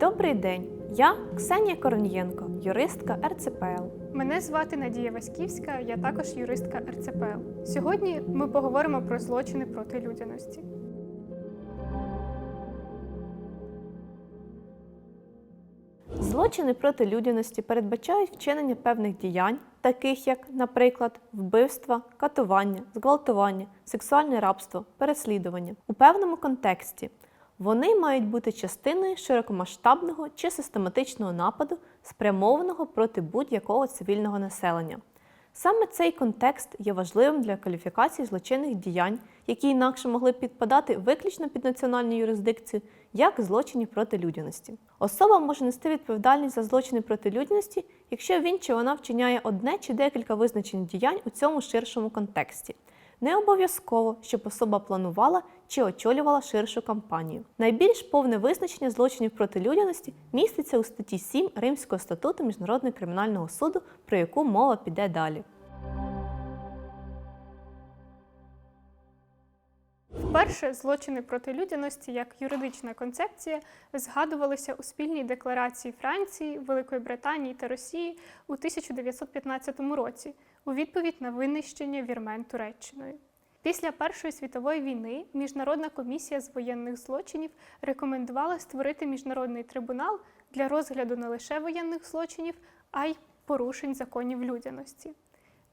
Добрий день! Я Ксенія Коронєнко, юристка РЦПЛ. Мене звати Надія Васьківська, я також юристка РЦПЛ. Сьогодні ми поговоримо про злочини проти людяності. Злочини проти людяності передбачають вчинення певних діянь, таких як, наприклад, вбивства, катування, зґвалтування, сексуальне рабство, переслідування у певному контексті. Вони мають бути частиною широкомасштабного чи систематичного нападу, спрямованого проти будь-якого цивільного населення. Саме цей контекст є важливим для кваліфікації злочинних діянь, які інакше могли підпадати виключно під національну юрисдикцію, як злочинів проти людяності. Особа може нести відповідальність за злочини проти людяності, якщо він чи вона вчиняє одне чи декілька визначених діянь у цьому ширшому контексті. Не обов'язково, щоб особа планувала чи очолювала ширшу кампанію. Найбільш повне визначення злочинів проти людяності міститься у статті 7 Римського статуту Міжнародного кримінального суду, про яку мова піде далі. Вперше злочини проти людяності як юридична концепція згадувалися у спільній декларації Франції, Великої Британії та Росії у 1915 році у відповідь на винищення вірмен Туреччиною. Після Першої світової війни Міжнародна комісія з воєнних злочинів рекомендувала створити міжнародний трибунал для розгляду не лише воєнних злочинів, а й порушень законів людяності.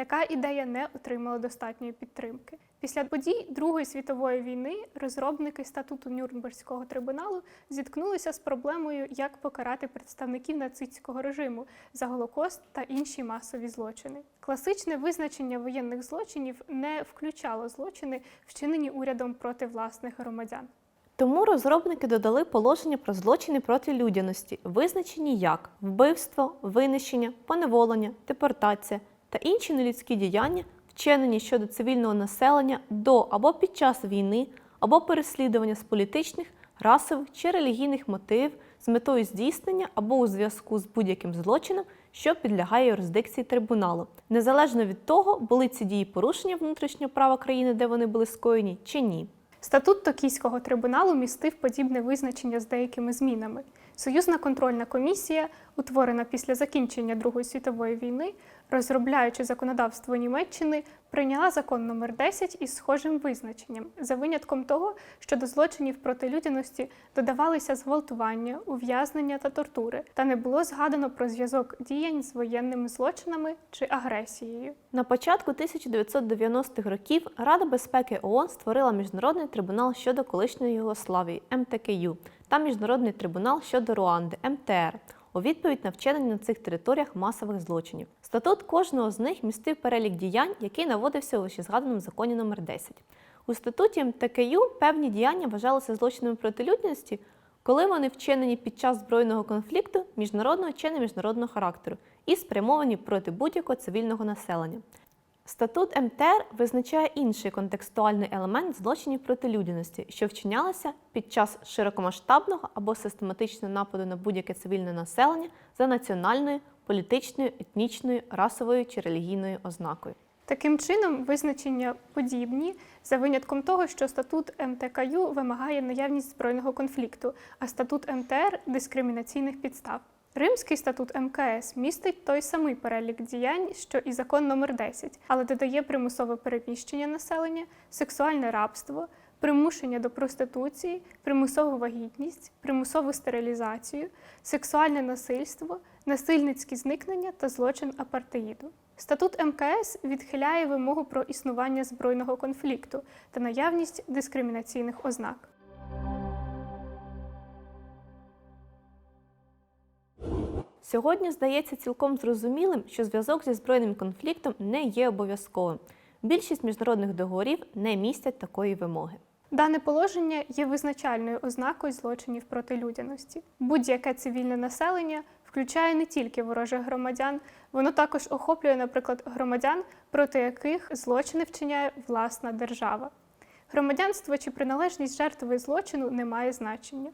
Така ідея не отримала достатньої підтримки. Після подій Другої світової війни розробники статуту Нюрнберзького трибуналу зіткнулися з проблемою, як покарати представників нацистського режиму за Голокост та інші масові злочини. Класичне визначення воєнних злочинів не включало злочини, вчинені урядом проти власних громадян. Тому розробники додали положення про злочини проти людяності, визначені як вбивство, винищення, поневолення, депортація та інші нелюдські діяння, вчинені щодо цивільного населення до або під час війни, або переслідування з політичних, расових чи релігійних мотивів з метою здійснення або у зв'язку з будь-яким злочином, що підлягає юрисдикції трибуналу, незалежно від того, були ці дії порушення внутрішнього права країни, де вони були скоєні, чи ні. Статут Токійського трибуналу містив подібне визначення з деякими змінами. Союзна контрольна комісія, утворена після закінчення Другої світової війни, розробляючи законодавство Німеччини, прийняла закон номер 10 із схожим визначенням, за винятком того, що до злочинів проти людяності додавалися зґвалтування, ув'язнення та тортури, та не було згадано про зв'язок діянь з воєнними злочинами чи агресією. На початку 1990-х років Рада безпеки ООН створила міжнародний трибунал щодо колишньої Югославії МТКЮ та міжнародний трибунал щодо Руанди МТР у відповідь на вчинення на цих територіях масових злочинів. Статут кожного з них містив перелік діянь, який наводився у вищезгаданому законі номер 10. У статуті МТКЮ певні діяння вважалися злочинами проти людяності, коли вони вчинені під час збройного конфлікту міжнародного чи неміжнародного характеру і спрямовані проти будь-якого цивільного населення. Статут МТР визначає інший контекстуальний елемент злочинів проти людяності, що вчинялися під час широкомасштабного або систематичного нападу на будь-яке цивільне населення за національною, політичною, етнічною, расовою чи релігійною ознакою. Таким чином, визначення подібні за винятком того, що статут МТКЮ вимагає наявність збройного конфлікту, а статут МТР дискримінаційних підстав. Римський статут МКС містить той самий перелік діянь, що і закон номер 10, але додає примусове переміщення населення, сексуальне рабство, примушення до проституції, примусову вагітність, примусову стерилізацію, сексуальне насильство, насильницькі зникнення та злочин апартеїду. Статут МКС відхиляє вимогу про існування збройного конфлікту та наявність дискримінаційних ознак. Сьогодні здається цілком зрозумілим, що зв'язок зі збройним конфліктом не є обов'язковим. Більшість міжнародних договорів не містять такої вимоги. Дане положення є визначальною ознакою злочинів проти людяності. Будь-яке цивільне населення включає не тільки ворожих громадян, воно також охоплює, наприклад, громадян, проти яких злочини вчиняє власна держава. Громадянство чи приналежність жертви злочину не має значення.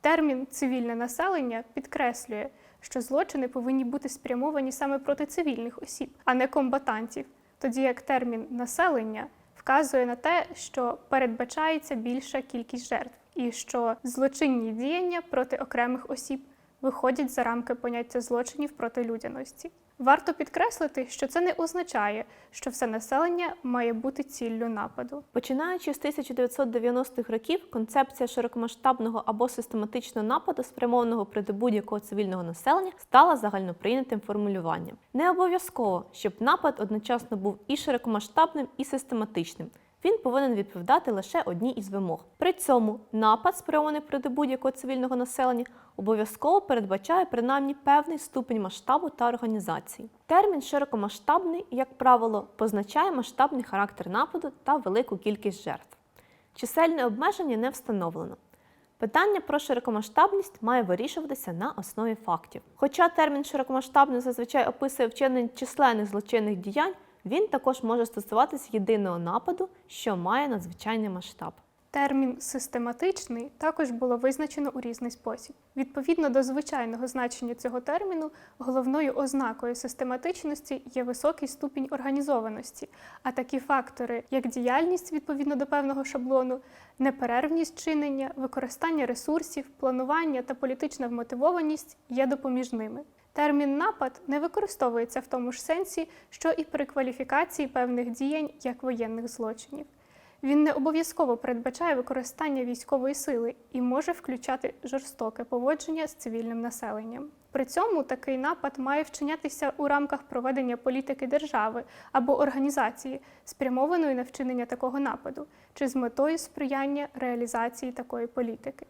Термін цивільне населення підкреслює, що злочини повинні бути спрямовані саме проти цивільних осіб, а не комбатантів, тоді як термін населення вказує на те, що передбачається більша кількість жертв. і що злочинні діяння проти окремих осіб виходять за рамки поняття злочинів проти людяності. Варто підкреслити, що це не означає, що все населення має бути ціллю нападу. Починаючи з 1990-х років, концепція широкомасштабного або систематичного нападу, спрямованого проти будь-якого цивільного населення, стала загальноприйнятим формулюванням. Не обов'язково, щоб напад одночасно був і широкомасштабним, і систематичним. Він повинен відповідати лише одній із вимог. При цьому напад, спрямований проти будь-якого цивільного населення, обов'язково передбачає принаймні певний ступінь масштабу та організації. Термін широкомасштабний, як правило, позначає масштабний характер нападу та велику кількість жертв. Чисельне обмеження не встановлено. Питання про широкомасштабність має вирішуватися на основі фактів. Хоча термін широкомасштабний зазвичай описує вчинення численних злочинних діянь, він також може стосуватись єдиного нападу, що має надзвичайний масштаб. Термін систематичний також було визначено у різний спосіб. Відповідно до звичайного значення цього терміну, головною ознакою систематичності є високий ступінь організованості, а такі фактори, як діяльність відповідно до певного шаблону, неперервність чинення, використання ресурсів, планування та політична вмотивованість є допоміжними. Термін напад не використовується в тому ж сенсі, що і при кваліфікації певних діянь як воєнних злочинів. Він не обов'язково передбачає використання військової сили і може включати жорстоке поводження з цивільним населенням. При цьому такий напад має вчинятися у рамках проведення політики держави або організації, спрямованої на вчинення такого нападу, чи з метою сприяння реалізації такої політики.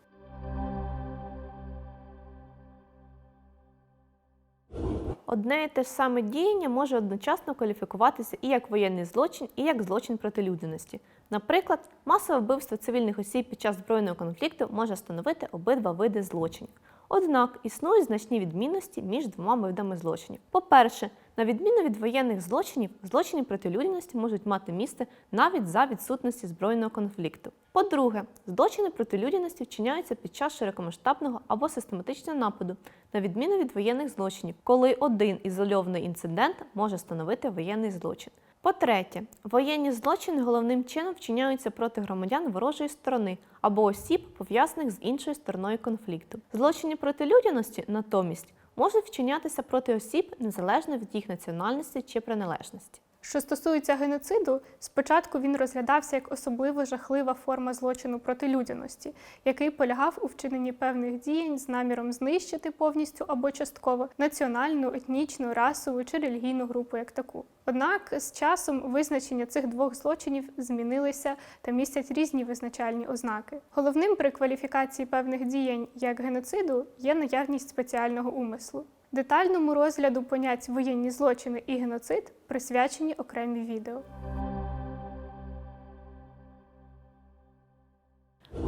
Одне і те ж саме діяння може одночасно кваліфікуватися і як воєнний злочин, і як злочин проти людяності. Наприклад, масове вбивство цивільних осіб під час збройного конфлікту може становити обидва види злочинів. Однак існують значні відмінності між двома видами злочинів. По-перше, на відміну від воєнних злочинів, злочини проти людяності можуть мати місце навіть за відсутності збройного конфлікту. По-друге, злочини проти людяності вчиняються під час широкомасштабного або систематичного нападу, на відміну від воєнних злочинів, коли один ізольований інцидент може становити воєнний злочин. По-третє, воєнні злочини головним чином вчиняються проти громадян ворожої сторони або осіб, пов'язаних з іншою стороною конфлікту. Злочини проти людяності, натомість, можуть вчинятися проти осіб незалежно від їх національності чи приналежності. Що стосується геноциду, спочатку він розглядався як особливо жахлива форма злочину проти людяності, який полягав у вчиненні певних діянь з наміром знищити повністю або частково національну, етнічну, расову чи релігійну групу як таку. Однак з часом визначення цих двох злочинів змінилися та містять різні визначальні ознаки. Головним при кваліфікації певних діянь як геноциду є наявність спеціального умислу. Детальному розгляду понять воєнні злочини і геноцид присвячені окремі відео.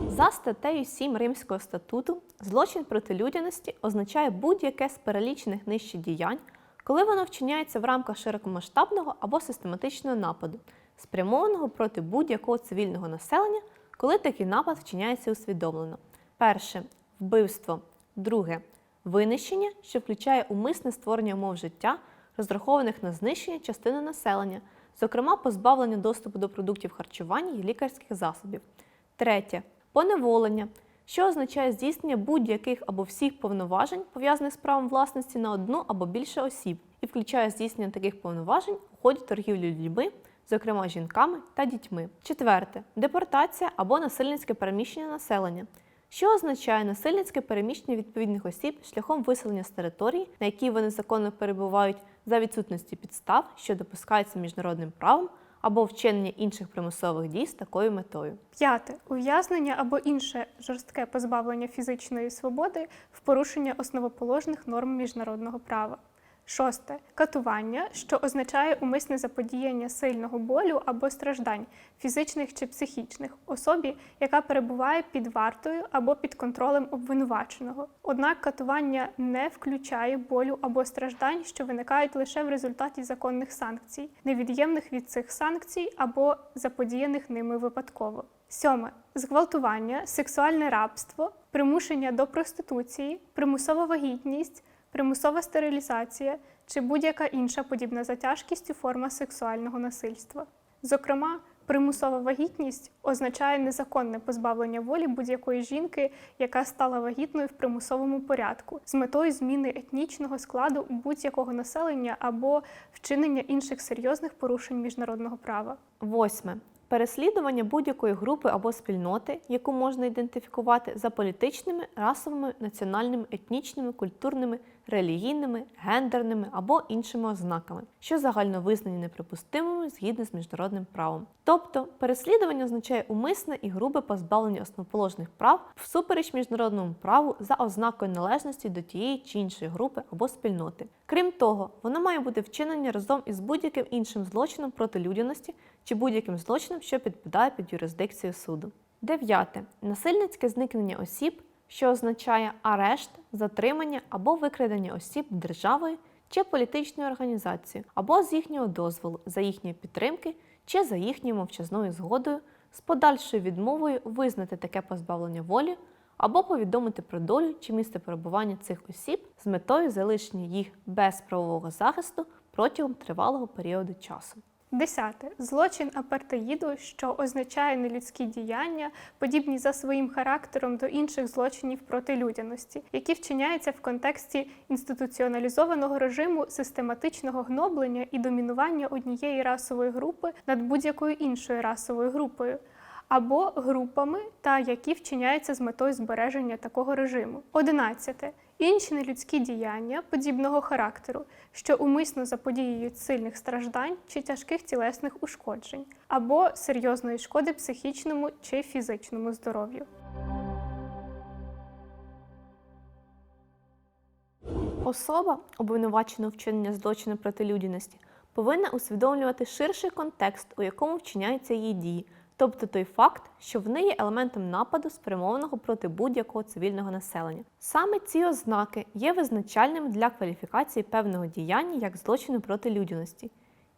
За статтею 7 Римського статуту, злочин проти людяності означає будь-яке з перелічених нижче діянь, коли воно вчиняється в рамках широкомасштабного або систематичного нападу, спрямованого проти будь-якого цивільного населення, коли такий напад вчиняється усвідомлено. Перше вбивство. Друге винищення, що включає умисне створення умов життя, розрахованих на знищення частини населення, зокрема позбавлення доступу до продуктів харчування і лікарських засобів. Третє поневолення, що означає здійснення будь-яких або всіх повноважень, пов'язаних з правом власності на одну або більше осіб, і включає здійснення таких повноважень у ході торгівлі людьми, зокрема жінками та дітьми. Четверте депортація або насильницьке переміщення населення. Що означає насильницьке переміщення відповідних осіб шляхом виселення з території, на якій вони законно перебувають за відсутності підстав, що допускаються міжнародним правом, або вчинення інших примусових дій з такою метою. П'яте ув'язнення або інше жорстке позбавлення фізичної свободи в порушення основоположних норм міжнародного права. Шосте катування, що означає умисне заподіяння сильного болю або страждань, фізичних чи психічних, особі, яка перебуває під вартою або під контролем обвинуваченого. Однак катування не включає болю або страждань, що виникають лише в результаті законних санкцій, невід'ємних від цих санкцій або заподіяних ними випадково. Сьоме зґвалтування, сексуальне рабство, примушення до проституції, примусова вагітність примусова стерилізація чи будь-яка інша подібна за тяжкістю форма сексуального насильства. Зокрема, Примусова вагітність означає незаконне позбавлення волі будь-якої жінки, яка стала вагітною в примусовому порядку, з метою зміни етнічного складу будь-якого населення або вчинення інших серйозних порушень міжнародного права. Восьме. Переслідування будь-якої групи або спільноти, яку можна ідентифікувати за політичними, расовими, національними, етнічними, культурними, релігійними, гендерними або іншими ознаками, що загально визнані неприпустимими згідно з міжнародним правом. Тобто, переслідування означає умисне і грубе позбавлення основоположних прав всупереч міжнародному праву за ознакою належності до тієї чи іншої групи або спільноти. Крім того, воно має бути вчинення разом із будь-яким іншим злочином проти людяності чи будь-яким злочином, що підпадає під юрисдикцію суду. Дев'яте насильницьке зникнення осіб, що означає арешт, затримання або викрадення осіб державою чи політичною організацією, або з їхнього дозволу, за їхньої підтримки чи за їхньою мовчазною згодою, з подальшою відмовою визнати таке позбавлення волі або повідомити про долю чи місце перебування цих осіб з метою залишення їх без правового захисту протягом тривалого періоду часу. Десяте злочин апартеїду, що означає нелюдські діяння, подібні за своїм характером до інших злочинів проти людяності, які вчиняються в контексті інституціоналізованого режиму систематичного гноблення і домінування однієї расової групи над будь-якою іншою расовою групою. Або групами, та які вчиняються з метою збереження такого режиму. Одинадцяте інші нелюдські діяння подібного характеру, що умисно заподіюють сильних страждань чи тяжких тілесних ушкоджень, або серйозної шкоди психічному чи фізичному здоров'ю. Особа, обвинувачена вчинення злочину проти людяності, повинна усвідомлювати ширший контекст, у якому вчиняються її дії, тобто той факт, що вони є елементом нападу, спрямованого проти будь-якого цивільного населення. Саме ці ознаки є визначальними для кваліфікації певного діяння як злочину проти людяності.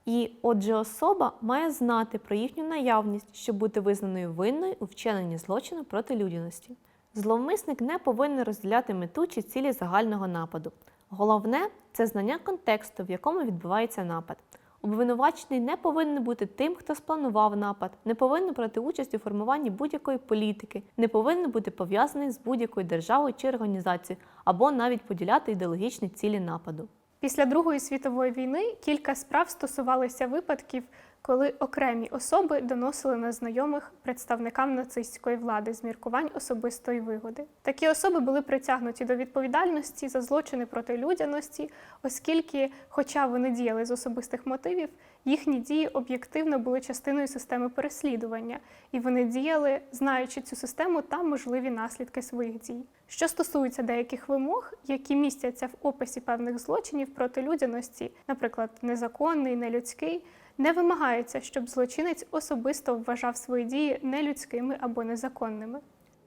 І, отже, особа має знати про їхню наявність, щоб бути визнаною винною у вчиненні злочину проти людяності. Зловмисник не повинен розділяти мету чи цілі загального нападу. Головне це знання контексту, в якому відбувається напад. Обвинувачений не повинен бути тим, хто спланував напад, не повинен брати участь у формуванні будь-якої політики, не повинен бути пов'язаний з будь-якою державою чи організацією, або навіть поділяти ідеологічні цілі нападу. Після Другої світової війни кілька справ стосувалися випадків, коли окремі особи доносили на знайомих представникам нацистської влади з міркувань особистої вигоди. Такі особи були притягнуті до відповідальності за злочини проти людяності, оскільки, хоча вони діяли з особистих мотивів, їхні дії об'єктивно були частиною системи переслідування, і вони діяли, знаючи цю систему та можливі наслідки своїх дій. Що стосується деяких вимог, які містяться в описі певних злочинів проти людяності, наприклад, незаконний, нелюдський, не вимагається, щоб злочинець особисто вважав свої дії нелюдськими або незаконними.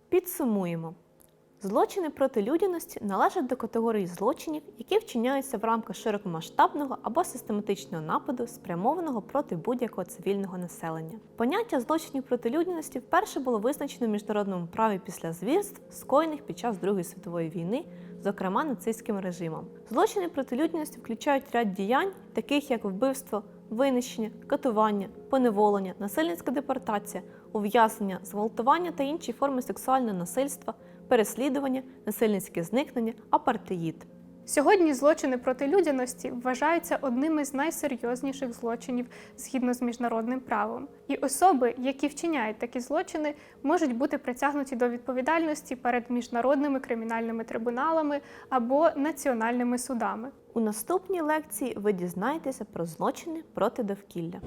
Підсумуємо. Злочини проти людяності належать до категорії злочинів, які вчиняються в рамках широкомасштабного або систематичного нападу, спрямованого проти будь-якого цивільного населення. Поняття злочинів проти людяності вперше було визначено в міжнародному праві після звірств, скоєних під час Другої світової війни, зокрема нацистським режимом. Злочини проти людяності включають ряд діянь, таких як вбивство, винищення, катування, поневолення, насильницька депортація, ув'язнення, зґвалтування та інші форми сексуального насильства, переслідування, насильницьке зникнення, апартеїд. Сьогодні злочини проти людяності вважаються одними з найсерйозніших злочинів згідно з міжнародним правом. І особи, які вчиняють такі злочини, можуть бути притягнуті до відповідальності перед міжнародними кримінальними трибуналами або національними судами. У наступній лекції ви дізнаєтеся про злочини проти довкілля.